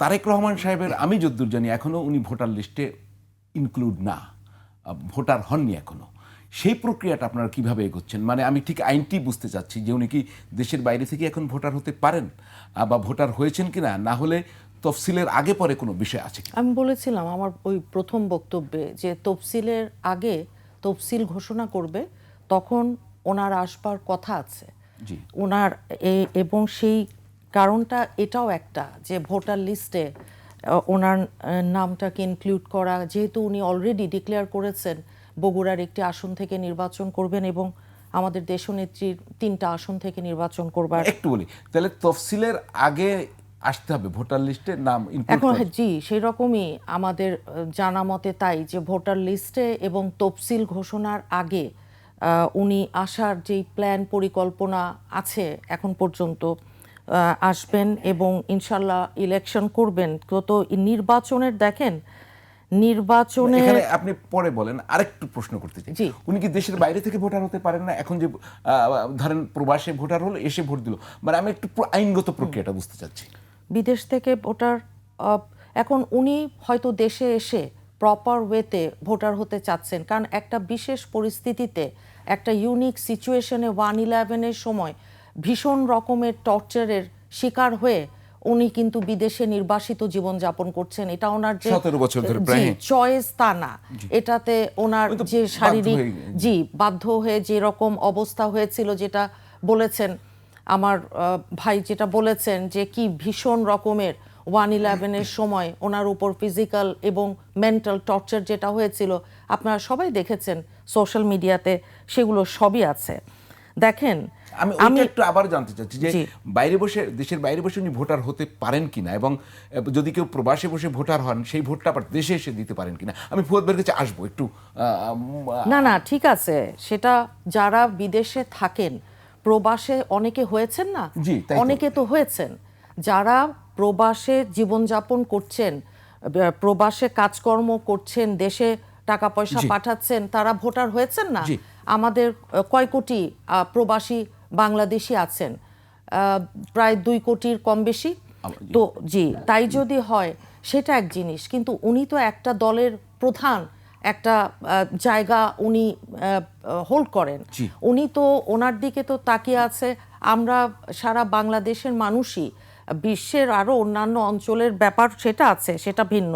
তারেক রহমান সাহেবের আমি যদ্দূর জানি এখনও উনি ভোটার লিস্টে ইনক্লুড না। ভোটার হননি এখনও। সেই প্রক্রিয়াটা আপনারা কীভাবে এগোচ্ছেন? মানে আমি ঠিক আইনটি বুঝতে চাচ্ছি যে উনি কি দেশের বাইরে থেকে এখন ভোটার হতে পারেন বা ভোটার হয়েছেন কিনা? না হলে তফসিলের আগে পরে কোনো বিষয় আছে আমি বলেছিলাম আমার ওই প্রথম বক্তব্যে যে তফসিলের আগে তফসিল ঘোষণা করবে তখন ওনার আসবার কথা আছে। জি। ওনার এবং সেই কারণটা এটাও একটা যে ভোটার লিস্টে ওনার নামটাকে ইনক্লুড করা যেহেতু উনি অলরেডি ডিক্লেয়ার করেছেন বগুড়ার একটি আসন থেকে নির্বাচন করবেন এবং আমাদের দেশনেত্রীর তিনটা আসন থেকে নির্বাচন করবার। একটু বলি তাহলে তফসিলের আগে আসতে হবে ভোটার লিস্টে নাম এখন জি সেই রকমই আমাদের জানা মতে তাই যে ভোটার লিস্টে এবং তফসিল ঘোষণার আগে উনি আসার যেই প্ল্যান পরিকল্পনা আছে এখন পর্যন্ত আসবেন এবং ইনশাল্লাহ ইলেকশন করবেন। তো তো নির্বাচনের দেখেন নির্বাচনের এখানে আপনি পরে বলেন আরেকটু প্রশ্ন করতে চাই। উনি কি দেশের বাইরে থেকে ভোটার হতে পারেন না? এখন যে ধরেন প্রবাসে ভোটার হলো এসে ভোট দিল। মানে আমি একটু আইনগত প্রক্রিয়াটা বুঝতে চাচ্ছি। বিদেশ থেকে ভোটার এখন উনি হয়তো দেশে এসে প্রপার ওয়েতে ভোটার হতে চাচ্ছেন। কারণ একটা বিশেষ পরিস্থিতিতে একটা ইউনিক সিচুয়েশনে ওয়ান ইলেভেনের সময় ভীষণ রকমের টর্চারের শিকার হয়ে উনি কিন্তু বিদেশে নির্বাসিত জীবনযাপন করছেন। এটা ওনার যে 17 বছর ধরে চয়েস তা না। এটাতে ওনার যে শারীরিক জি বাধ্য হয়ে যে রকম অবস্থা হয়েছিল যেটা বলেছেন আমার ভাই যেটা বলেছেন যে কি ভীষণ রকমের ওয়ান ইলেভেনের সময় ওনার উপর ফিজিক্যাল এবং মেন্টাল টর্চার যেটা হয়েছিল। আপনারা সবাই দেখেছেন সোশ্যাল মিডিয়াতে সেগুলো সবই আছে। দেখেন আমি আমি একটু আবার জানতে চাচ্ছি যে বাইরে বসে দেশের বাইরে বসে উনি ভোটার হতে পারেন কিনা? এবং যদি কেউ প্রবাসে বসে ভোটার হন সেই ভোটটা আবার দেশে এসে দিতে পারেন কিনা? আমি ফুয়াদ ভাইয়ের কাছে আসব একটু না না ঠিক আছে। সেটা যারা বিদেশে থাকেন প্রবাসে অনেকে হয়েছেন না। অনেকে তো হয়েছেন। যারা প্রবাসে জীবনযাপন করছেন প্রবাসে কাজকর্ম করছেন দেশে টাকা পয়সা পাঠাচ্ছেন তারা ভোটার হয়েছেন না? আমাদের কয় কোটি প্রবাসী বাংলাদেশি আছেন প্রায় দুই কোটির কম বেশি। তো জি তাই যদি হয় সেটা এক জিনিস কিন্তু উনি তো একটা দলের প্রধান একটা জায়গা উনি হোল্ড করেন। উনি তো ওনার দিকে তো তাকিয়ে আছে আমরা সারা বাংলাদেশের মানুষই বিশ্বের আরও অন্যান্য অঞ্চলের ব্যাপার সেটা আছে সেটা ভিন্ন।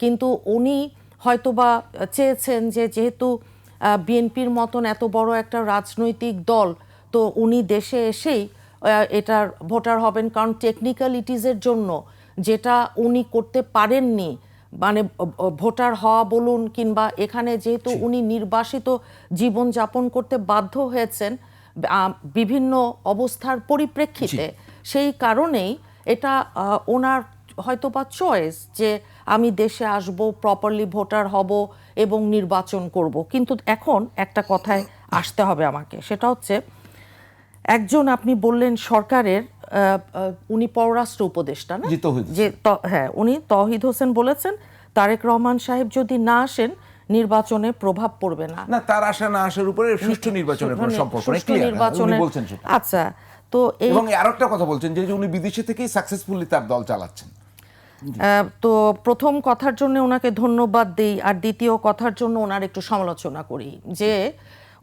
কিন্তু উনি হয়তোবা চেয়েছেন যে যেহেতু বিএনপির মতন এত বড় একটা রাজনৈতিক দল তো উনি দেশে এসেই এটার ভোটার হবেন। কারণ টেকনিক্যালিটিসের জন্য যেটা উনি করতে পারেননি মানে ভোটার হওয়া বলুন কিংবা এখানে যেহেতু উনি নির্বাসিত জীবনযাপন করতে বাধ্য হয়েছেন বিভিন্ন অবস্থার পরিপ্রেক্ষিতে সেই কারণেই এটা ওনার হয়তো বা চয়েস যে আমি দেশে আসব প্রপারলি ভোটার হব এবং নির্বাচন করব। কিন্তু এখন একটা কথায় আসতে হবে আমাকে সেটা হচ্ছে একজন আপনি বললেন সরকারের উনি পররাষ্ট্র উপদেষ্টা না? যে হ্যাঁ উনি তহিদ হোসেন বলেছেন তারেক রহমান সাহেব যদি না আসেন নির্বাচনে প্রভাব পড়বে না। না তার আশা না আসার উপরে সুষ্ঠু নির্বাচনের কোনো সম্পর্ক নেই নির্বাচনে বলছেন আচ্ছা তো এই এবং আরও একটা কথা বলছেন যে উনি বিদেশে থেকেই সাকসেসফুলি তার দল চালাচ্ছেন। আহ, তো প্রথম কথার জন্য ওনাকে ধন্যবাদ দিই আর দ্বিতীয় কথার জন্য ওনার একটু সমালোচনা করি। যে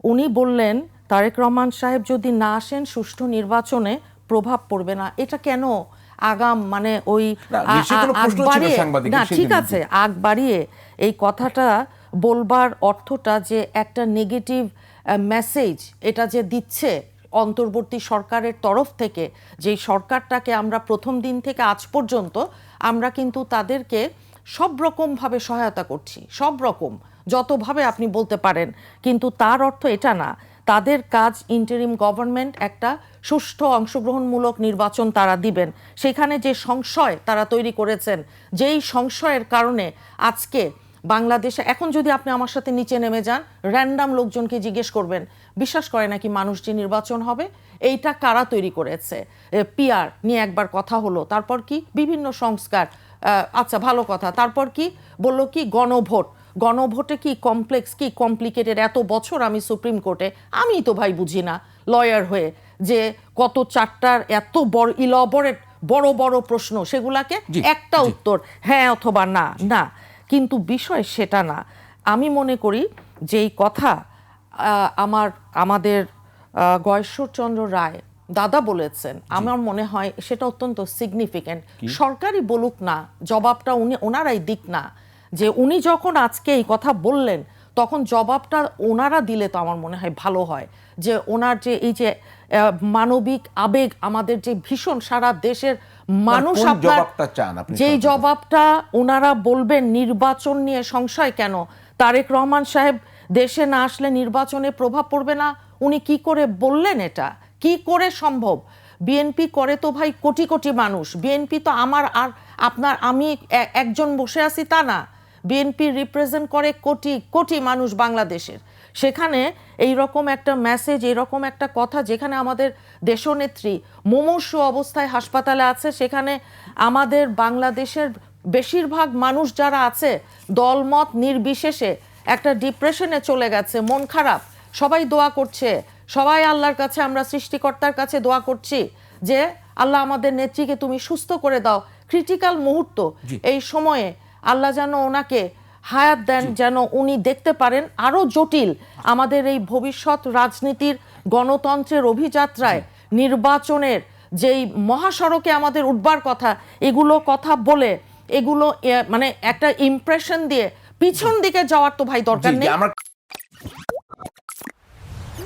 উনি বললেন তারেক রহমান সাহেব যদি না আসেন সুষ্ঠু নির্বাচনে প্রভাব পড়বে না। এটা কেন? আগাম মানে ওই না, ঠিক আছে আগ বাড়িয়ে এই কথাটা বলবার অর্থটা যে একটা নেগেটিভ মেসেজ এটা যে দিচ্ছে অন্তর্বর্তী সরকারের তরফ থেকে যেই সরকারটাকে আমরা প্রথম দিন থেকে আজ পর্যন্ত আমরা কিন্তু তাদেরকে সব রকমভাবে সহায়তা করছি সব রকম যতভাবে আপনি বলতে পারেন। কিন্তু তার অর্থ এটা না তাদের কাজ ইন্টারিম গভর্নমেন্ট একটা সুষ্ঠু অংশগ্রহণমূলক নির্বাচন তারা দিবেন। সেখানে যে সংশয় তারা তৈরি করেছেন, যেই সংশয়ের কারণে আজকে বাংলাদেশে, এখন যদি আপনি আমার সাথে নিচে নেমে যান র্যান্ডাম লোকজনকে জিজ্ঞেস করবেন, বিশ্বাস করে নাকি মানুষ যে নির্বাচন হবে, এইটা কারা তৈরি করেছে? পিয়ার নিয়ে একবার কথা হলো, তারপর কি বিভিন্ন সংস্কার আচ্ছা ভালো কথা, তারপর কি বলল কি, গণভোট। গণভোটে কি কমপ্লেক্স কি কমপ্লিকেটেড এত বছর আমি সুপ্রিম কোর্টে আমি তো ভাই বুঝি না লয়ার হয়ে যে কত চারটার এত বড় ইলবরেট বড় বড় প্রশ্ন সেগুলাকে একটা উত্তর হ্যাঁ অথবা না না। কিন্তু বিষয় সেটা না। আমি মনে করি যেই কথা আমার আমাদের গয়েশ্বরচন্দ্র রায় দাদা বলেছেন আমার মনে হয় সেটা অত্যন্ত সিগনিফিক্যান্ট সরকারই বলুক না জবাবটা উনি ওনারাই দিক না। যে উনি যখন আজকে এই কথা বললেন তখন জবাবটা ওনারা দিলে তো আমার মনে হয় ভালো হয়। যে ওনার যে এই যে মানবিক আবেগ আমাদের যে ভীষণ সারা দেশের মানুষ আপনার জবাবটা চান যেই জবাবটা ওনারা বলবেন নির্বাচন নিয়ে সংশয় কেন? তারেক রহমান সাহেব দেশে না আসলে নির্বাচনে প্রভাব পড়বে না। উনি কি করে বললেন এটা? কি করে সম্ভব? বিএনপি করে তো ভাই কোটি কোটি মানুষ। বিএনপি তো আমার আর আপনার আমি একজন বসে আছি তা না। বিএনপি রিপ্রেজেন্ট করে কোটি কোটি মানুষ বাংলাদেশের। সেখানে এই রকম একটা মেসেজ এরকম একটা কথা যেখানে আমাদের দেশনেত্রী মুমূর্ষু অবস্থায় হাসপাতালে আছে সেখানে আমাদের বাংলাদেশের বেশিরভাগ মানুষ যারা আছে দলমত নির্বিশেষে একটা ডিপ্রেশনে চলে গেছে মন খারাপ। সবাই দোয়া করছে সবাই আল্লাহর কাছে আমরা সৃষ্টিকর্তার কাছে দোয়া করছি যে আল্লাহ আমাদের নেত্রীকে তুমি সুস্থ করে দাও। ক্রিটিক্যাল মুহূর্ত এই সময়ে আল্লাহ যেন ওনাকে হায়াত দেন যেন উনি দেখতে পারেন আরও জটিল আমাদের এই ভবিষ্যৎ রাজনীতির গণতন্ত্রের অভিযাত্রায় নির্বাচনের যেই মহাসড়কে আমাদের উঠবার কথা এগুলো কথা বলে এগুলো মানে একটা ইমপ্রেশন দিয়ে পিছন দিকে যাওয়ার তো ভাই দরকার নেই।